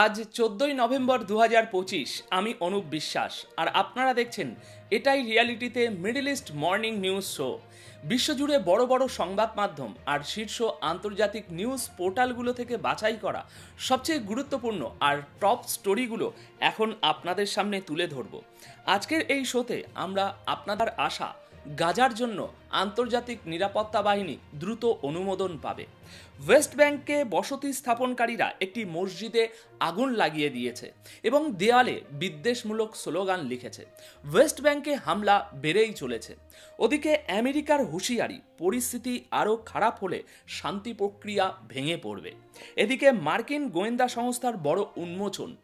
আজ চোদ্দই নভেম্বর দু পঁচিশ, আমি অনুপ বিশ্বাস। আর আপনারা দেখছেন, এটাই রিয়ালিটিতে Middle East morning news show. বিশ্বজুড়ে বড় বড় সংবাদ মাধ্যম আর শীর্ষ আন্তর্জাতিক নিউজ পোর্টালগুলো থেকে বাছাই করা সবচেয়ে গুরুত্বপূর্ণ আর টপ স্টোরিগুলো এখন আপনাদের সামনে তুলে ধরব। আজকের এই শোতে আমরা আপনাদের আশা গাজার জন্য আন্তর্জাতিক নিরাপত্তা বাহিনী দ্রুত অনুমোদন পাবে। ওয়েস্ট ব্যাংকে বসতি স্থাপনকারীরা একটি মসজিদে আগুন লাগিয়ে দিয়েছে এবং দেয়ালে বিদ্বেষমূলক স্লোগান লিখেছে। ওয়েস্ট ব্যাংকে হামলা বেড়েই চলেছে। ওদিকে আমেরিকার হুঁশিয়ারি, পরিস্থিতি আরও খারাপ হলে শান্তি প্রক্রিয়া ভেঙে পড়বে। এদিকে মার্কিন গোয়েন্দা সংস্থার বড় উন্মোচন,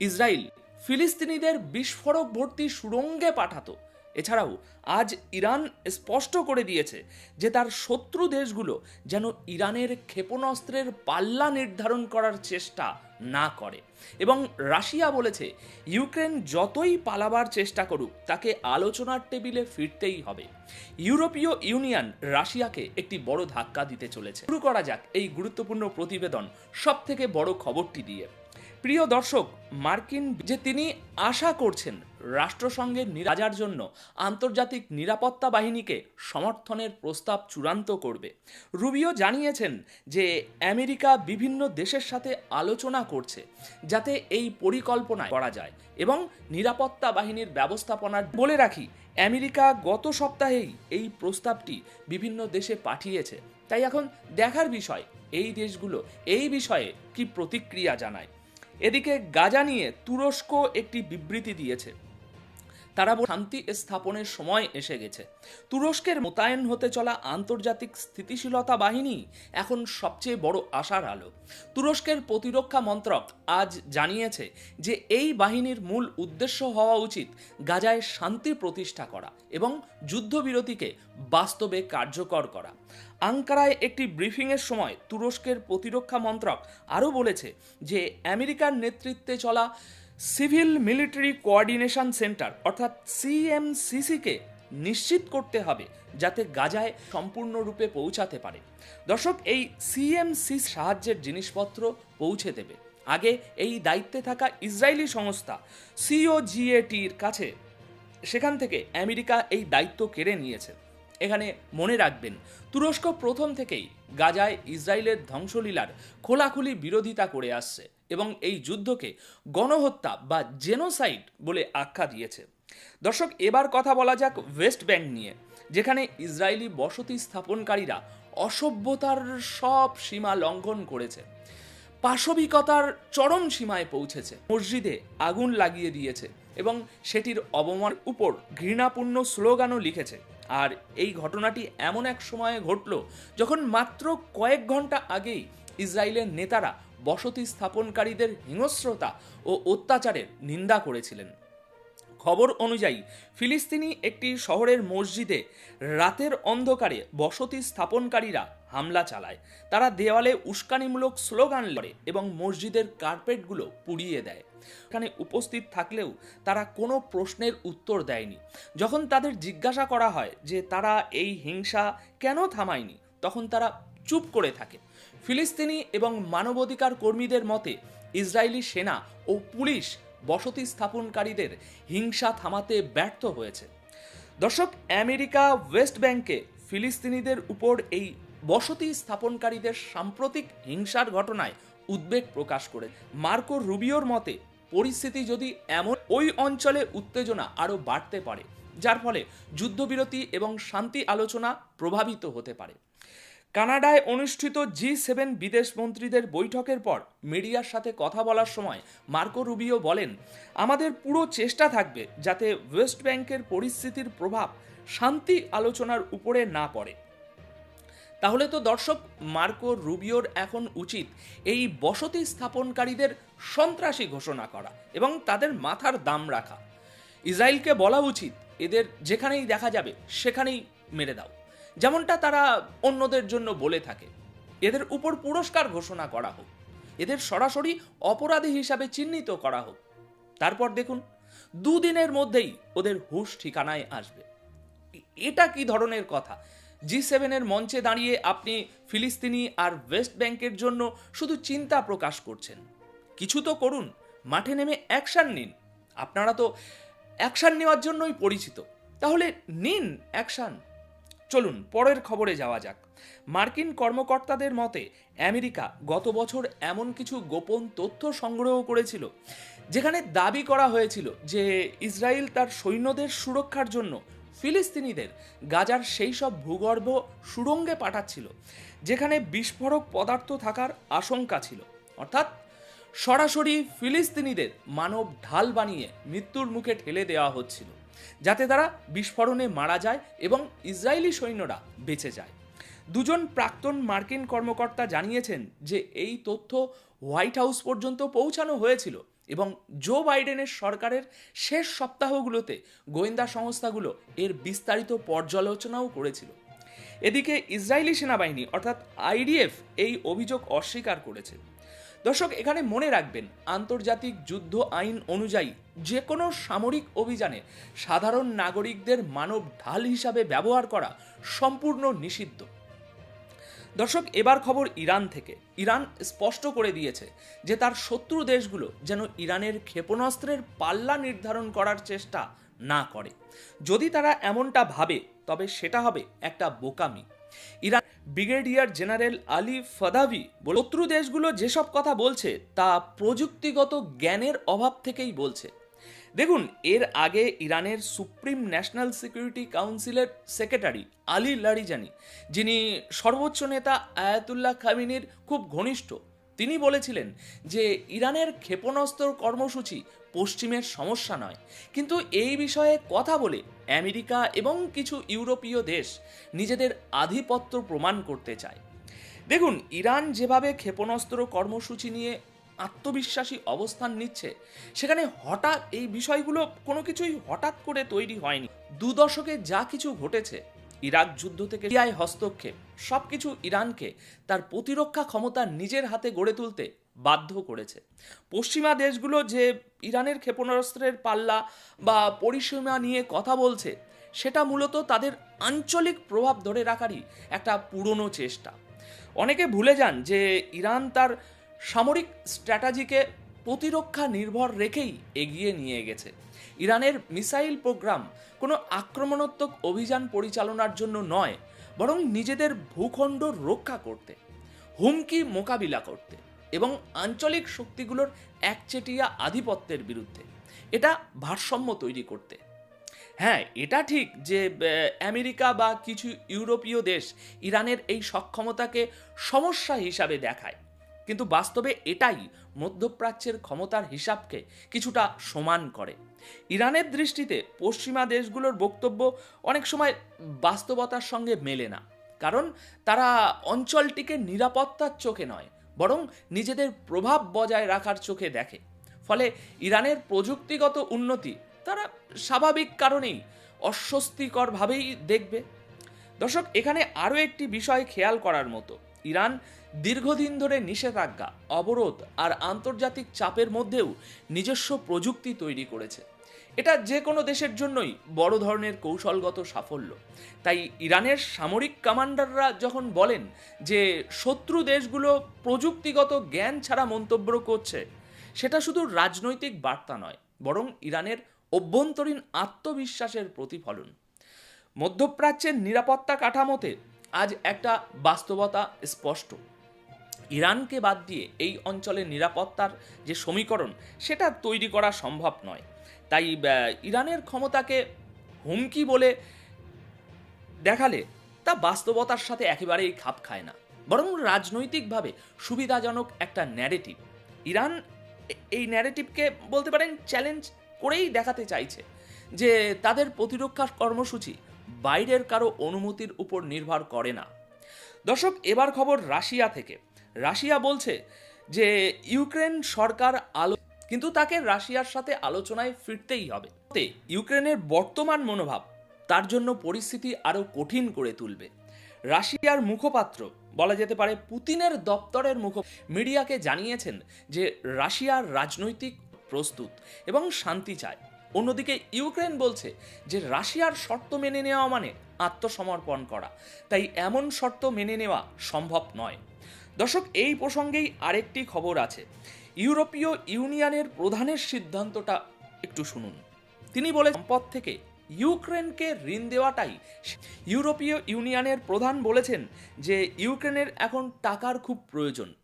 ইসরায়েল ফিলিস্তিনিদের বিস্ফোরক ভর্তি সুড়ঙ্গে পাঠাতো। এছাড়াও আজ ইরান স্পষ্ট করে দিয়েছে যে তার শত্রু দেশগুলো যেন ইরানের ক্ষেপণাস্ত্রের পাল্লা নির্ধারণ করার চেষ্টা না করে। এবং রাশিয়া বলেছে, ইউক্রেন যতই পালাবার চেষ্টা করুক, তাকে আলোচনার টেবিলে ফিরতেই হবে। ইউরোপীয় ইউনিয়ন রাশিয়াকে একটি বড় ধাক্কা দিতে চলেছে। শুরু করা যাক এই গুরুত্বপূর্ণ প্রতিবেদন সব থেকে বড় খবরটি দিয়ে। প্রিয় দর্শক, মার্কিন যে তিনি আশা করছেন রাষ্ট্রসংঘের নিরাজার জন্য আন্তর্জাতিক নিরাপত্তা বাহিনীকে সমর্থনের প্রস্তাব চূড়ান্ত করবে। রুবিও জানিয়েছেন যে, আমেরিকা বিভিন্ন দেশের সাথে আলোচনা করছে যাতে এই পরিকল্পনা করা যায় এবং নিরাপত্তা বাহিনীর ব্যবস্থাপনার বলে রাখি, আমেরিকা গত সপ্তাহেই এই প্রস্তাবটি বিভিন্ন দেশে পাঠিয়েছে। তাই এখন দেখার বিষয়, এই দেশগুলো এই বিষয়ে কি প্রতিক্রিয়া জানায়? এদিকে গাজা নিয়ে তুরস্ক একটি বিবৃতি দিয়েছে। তারা শান্তি স্থাপনের সময় এসে গেছে। তুরস্কের মোতায়েন হতে চলা আন্তর্জাতিক স্থিতিশীলতা বাহিনী এখন সবচেয়ে বড় আশার আলো। তুরস্কের প্রতিরক্ষা মন্ত্রক আজ জানিয়েছে যে এই বাহিনীর মূল উদ্দেশ্য হওয়া উচিত গাজায় শান্তি প্রতিষ্ঠা করা এবং যুদ্ধবিরতিকে বাস্তবে কার্যকর করা। আঙ্কারায় একটি ব্রিফিংয়ের সময় তুরস্কের প্রতিরক্ষা মন্ত্রক আরও বলেছে যে, আমেরিকার নেতৃত্বে চলা সিভিল মিলিটারি কোঅর্ডিনেশন সেন্টার, অর্থাৎ সিএমসিসিকে নিশ্চিত করতে হবে যাতে গাজায় সম্পূর্ণরূপে পৌঁছাতে পারে। দর্শক, এই সিএমসি সাহায্যের জিনিসপত্র পৌঁছে দেবে। আগে এই দায়িত্বে থাকা ইসরায়েলি সংস্থা সিওজিএটির কাছে সেখান থেকে আমেরিকা এই দায়িত্ব কেড়ে নিয়েছে। এখানে মনে রাখবেন, তুরস্ক প্রথম থেকেই গাজায় ইসরায়েলের ধ্বংসলীলার খোলাখুলি বিরোধিতা করে আসছে। এবং এই যুদ্ধকে গণহত্যা বা জেনোসাইড বলে আখ্যা দিয়েছে। দর্শক, এবার কথা বলা যাক ওয়েস্ট ব্যাংক নিয়ে, যেখানে ইসরায়েলি বসতি স্থাপনকারীরা অসভ্যতার সব সীমা লঙ্ঘন করেছে। পাশবিকতার চরম সীমায় পৌঁছেছে। মসজিদে আগুন লাগিয়ে দিয়েছে এবং সেটির অবমান উপর ঘৃণাপূর্ণ স্লোগানও লিখেছে। আর এই ঘটনাটি এমন এক সময়ে ঘটল যখন মাত্র কয়েক ঘণ্টা আগেই ইসরায়েলের নেতারা বসতি স্থাপনকারীদের হিংস্রতা ও অত্যাচারের নিন্দা করেছিলেন। খবর অনুযায়ী, ফিলিস্তিনি একটি শহরের মসজিদে রাতের অন্ধকারে বসতি স্থাপনকারীরা হামলা চালায়। তারা দেওয়ালে উস্কানিমূলক স্লোগান লড়ে এবং মসজিদের কার্পেটগুলো পুড়িয়ে দেয়। এখানে উপস্থিত থাকলেও তারা কোনো প্রশ্নের উত্তর দেয়নি। যখন তাদের জিজ্ঞাসা করা হয় যে তারা এই হিংসা কেন থামায়নি, তখন তারা চুপ করে থাকে। ফিলিস্তিনি এবং মানবাধিকার কর্মীদের মতে, ইসরায়েলি সেনা ও পুলিশ বসতি স্থাপনকারীদের হিংসা থামাতে ব্যর্থ হয়েছে। দর্শক, আমেরিকা ওয়েস্ট ব্যাংকে ফিলিস্তিনিদের উপর এই বসতি স্থাপনকারীদের সাম্প্রতিক হিংসার ঘটনায় উদ্বেগ প্রকাশ করে। মার্কো রুবিওর মতে, পরিস্থিতি যদি এমন, ওই অঞ্চলে উত্তেজনা আরও বাড়তে পারে, যার ফলে যুদ্ধবিরতি এবং শান্তি আলোচনা প্রভাবিত হতে পারে। কানাডায় অনুষ্ঠিত জি সেভেন বিদেশ মন্ত্রীদের বৈঠকের পর মিডিয়ার সাথে কথা বলার সময় মার্কো রুবিও বলেন, আমাদের পুরো চেষ্টা থাকবে যাতে ওয়েস্ট ব্যাংকের পরিস্থিতির প্রভাব শান্তি আলোচনার উপরে না পড়ে। তাহলে তো দর্শক, মার্কো রুবিওর এখন উচিত এই বসতি স্থাপনকারীদের সন্ত্রাসী ঘোষণা করা এবং তাদের মাথার দাম রাখা। ইসরায়েলকে বলা উচিত, এদের যেখানেই দেখা যাবে, সেখানেই মেরে দাও। যেমনটা তারা অন্যদের জন্য বলে থাকে। এদের উপর পুরস্কার ঘোষণা করা হোক। এদের সরাসরি অপরাধী হিসাবে চিহ্নিত করা হোক। তারপর দেখুন, দুদিনের মধ্যেই ওদের হুশ ঠিকানায় আসবে। এটা কি ধরনের কথা? জি সেভেনের মঞ্চে দাঁড়িয়ে আপনি ফিলিস্তিনি আর ওয়েস্ট ব্যাংকের জন্য শুধু চিন্তা প্রকাশ করছেন। কিছু তো করুন, মাঠে নেমে অ্যাকশান নিন। আপনারা তো অ্যাকশান নেওয়ার জন্যই পরিচিত। তাহলে নিন অ্যাকশান। চলুন, পরের খবরে যাওয়া যাক। মার্কিন কর্মকর্তাদের মতে, আমেরিকা গত বছর এমন কিছু গোপন তথ্য সংগ্রহ করেছিল, যেখানে দাবি করা হয়েছিল যে ইসরায়েল তার সৈন্যদের সুরক্ষার জন্য ফিলিস্তিনিদের গাজার সেই সব ভূগর্ভ সুড়ঙ্গে পাঠাচ্ছিল, যেখানে বিস্ফোরক পদার্থ থাকার আশঙ্কা ছিল। অর্থাৎ, সরাসরি ফিলিস্তিনিদের মানব ঢাল বানিয়ে মৃত্যুর মুখে ঠেলে দেওয়া হচ্ছিল। যাতে তারা বিস্ফোরণে মারা যায় এবং ইসরায়েলি সৈন্যরা বেঁচে যায়। দুজন প্রাক্তন মার্কিন কর্মকর্তা জানিয়েছেন যে এই তথ্য হোয়াইট হাউস পর্যন্ত পৌঁছানো হয়েছিল এবং জো বাইডেনের সরকারের শেষ সপ্তাহগুলোতে গোয়েন্দা সংস্থাগুলো এর বিস্তারিত পর্যালোচনাও করেছিল। এদিকে ইসরায়েলি সেনাবাহিনী অর্থাৎ আইডিএফ এই অভিযোগ অস্বীকার করেছে। দর্শক, এখানে মনে রাখবেন, আন্তর্জাতিক যুদ্ধ আইন অনুযায়ী যে কোনো সামরিক অভিযানে সাধারণ নাগরিকদের মানব ঢাল হিসাবে ব্যবহার করা সম্পূর্ণ নিষিদ্ধ। দর্শক, এবার খবর ইরান থেকে। ইরান স্পষ্ট করে দিয়েছে যে তার শত্রু দেশগুলো যেন ইরানের ক্ষেপণাস্ত্রের পাল্লা নির্ধারণ করার চেষ্টা না করে। যদি তারা এমনটা ভাবে, তবে সেটা হবে একটা বোকামি। Iran brigadier general Ali Fadavi শত্রু দেশগুলো যেসব কথা বলছে তা প্রযুক্তিগত জ্ঞানের অভাব থেকেই বলছে। দেখুন, এর আগে ইরানের সুপ্রিম ন্যাশনাল সিকিউরিটি কাউন্সিলের সেক্রেটারি আলী লারিজানি, যিনি সর্বোচ্চ নেতা আয়াতুল্লাহ খামিনির খুব ঘনিষ্ঠ তিনি বলেছিলেন যে ইরানের ক্ষেপণাস্ত্র কর্মসূচি পশ্চিমের সমস্যা নয়। কিন্তু এই বিষয়ে কথা বলে আমেরিকা এবং কিছু ইউরোপীয় দেশ নিজেদের আধিপত্য প্রমাণ করতে চায়। দেখুন, ইরান যেভাবে ক্ষেপণাস্ত্র কর্মসূচি নিয়ে আত্মবিশ্বাসী অবস্থান নিচ্ছে, সেখানে হঠাৎ এই বিষয়গুলো কোনো কিছুই হঠাৎ করে তৈরি হয়নি। দু দশকে যা কিছু ঘটেছে ইরাক যুদ্ধ থেকে সিরিয়ায় হস্তক্ষেপ। সব কিছু ইরানকে তার প্রতিরক্ষা ক্ষমতা নিজের হাতে গড়ে তুলতে বাধ্য করেছে। পশ্চিমা দেশগুলো যে ইরানের ক্ষেপণাস্ত্রের পাল্লা বা পরিসীমা নিয়ে কথা বলছে, সেটা মূলত তাদের আঞ্চলিক প্রভাব ধরে রাখারই একটা পুরনো চেষ্টা। অনেকে ভুলে যান যে ইরান তার সামরিক স্ট্র্যাটাজিকে প্রতিরক্ষা নির্ভর রেখেই এগিয়ে নিয়ে গেছে। ইরানের মিসাইল প্রোগ্রাম কোনো আক্রমণাত্মক অভিযান পরিচালনার জন্য নয়, বরং নিজেদের ভূখণ্ড রক্ষা করতে, হুমকি মোকাবিলা করতে এবং আঞ্চলিক শক্তিগুলোর একচেটিয়া আধিপত্যের বিরুদ্ধে এটা ভারসাম্য তৈরি করতে। হ্যাঁ এটা ঠিক যে আমেরিকা বা কিছু ইউরোপীয় দেশ ইরানের এই সক্ষমতাকে সমস্যা হিসাবে দেখায়। কিন্তু বাস্তবে এটাই মধ্যপ্রাচ্যের ক্ষমতার হিসাবকে কিছুটা সমান করে। ইরানের দৃষ্টিতে পশ্চিমা দেশগুলোর বক্তব্য অনেক সময় বাস্তবতার সঙ্গে মেলে না। কারণ তারা অঞ্চলটিকে নিরাপত্তার চোখে নয়, বরং নিজেদের প্রভাব বজায় রাখার চোখে দেখে। ফলে ইরানের প্রযুক্তিগত উন্নতি তারা স্বাভাবিক কারণেই অস্বস্তিকরভাবেই দেখবে। দর্শক, এখানে আরও একটি বিষয় খেয়াল করার মতো। ইরান দীর্ঘদিন ধরে নিষেধাজ্ঞা, অবরোধ আর আন্তর্জাতিক চাপের মধ্যেও নিজস্ব প্রযুক্তি তৈরি করেছে। এটা যে কোনো দেশের জন্যই বড় ধরনের কৌশলগত সাফল্য। তাই ইরানের সামরিক কমান্ডাররা যখন বলেন যে শত্রু দেশগুলো প্রযুক্তিগত জ্ঞান ছাড়া মন্তব্য করছে, সেটা শুধু রাজনৈতিক বার্তা নয়, বরং ইরানের অভ্যন্তরীণ আত্মবিশ্বাসের প্রতিফলন। মধ্যপ্রাচ্যের নিরাপত্তা কাঠামোতে আজ একটা বাস্তবতা স্পষ্ট। ইরানকে বাদ দিয়ে এই অঞ্চলের নিরাপত্তার যে সমীকরণ, সেটা তৈরি করা সম্ভব নয়। তাই ইরানের ক্ষমতাকে হুমকি বলে দেখালে তা বাস্তবতার সাথে একেবারেই খাপ খায় না। বরং রাজনৈতিকভাবে সুবিধাজনক একটা ন্যারেটিভ ইরান এই ন্যারেটিভকে বলতে পারেন চ্যালেঞ্জ করেই দেখাতে চাইছে যে তাদের প্রতিরক্ষা কর্মসূচি বাইরের কারও অনুমতির উপর নির্ভর করে না। দর্শক, এবার খবর রাশিয়া থেকে। রাশিয়া বলছে যে, ইউক্রেন সরকার আলো কিন্তু তাকে রাশিয়ার সাথে আলোচনায় ফিরতেই হবে। ইউক্রেনের বর্তমান মনোভাব, তার জন্য পরিস্থিতি আরও কঠিন করে তুলবে। রাশিয়ার মুখপাত্র, বলা যেতে পারে পুতিনের দপ্তরের মুখ মিডিয়াকে জানিয়েছেন যে রাশিয়ার রাজনৈতিক প্রস্তুত এবং শান্তি চায়। অন্যদিকে ইউক্রেন বলছে যে রাশিয়ার শর্ত মেনে নেওয়া মানে আত্মসমর্পণ করা। তাই এমন শর্ত মেনে নেওয়া সম্ভব নয়। দর্শক, এই প্রসঙ্গেই আরেকটি খবর আছে। ইউরোপীয় ইউনিয়নের প্রধানের সিদ্ধান্তটা একটু শুনুন। তিনি বলে সম্পদ থেকে ইউক্রেনকে ঋণ দেওয়াটাই ইউরোপীয় ইউনিয়নের প্রধান বলেছেন যে ইউক্রেনের এখন টাকার খুব প্রয়োজন।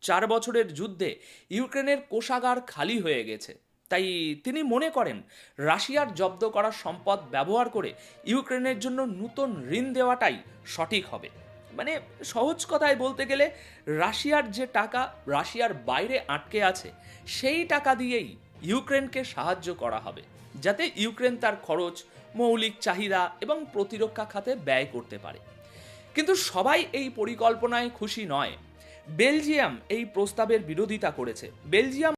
চার বছরের যুদ্ধে ইউক্রেনের কোষাগার খালি হয়ে গেছে। তাই তিনি মনে করেন, রাশিয়ার জব্দ করা সম্পদ ব্যবহার করে ইউক্রেনের জন্য নতুন ঋণ দেওয়াটাই সঠিক হবে। মানে সহজ কথায় বলতে গেলে, রাশিয়ার যে টাকা রাশিয়ার বাইরে আটকে আছে, সেই টাকা দিয়েই ইউক্রেনকে সাহায্য করা হবে, যাতে ইউক্রেন তার খরচ, মৌলিক চাহিদা এবং প্রতিরক্ষা খাতে ব্যয় করতে পারে। কিন্তু সবাই এই পরিকল্পনায় খুশি নয়। বেলজিয়াম এই প্রস্তাবের বিরোধিতা করেছে। বেলজিয়াম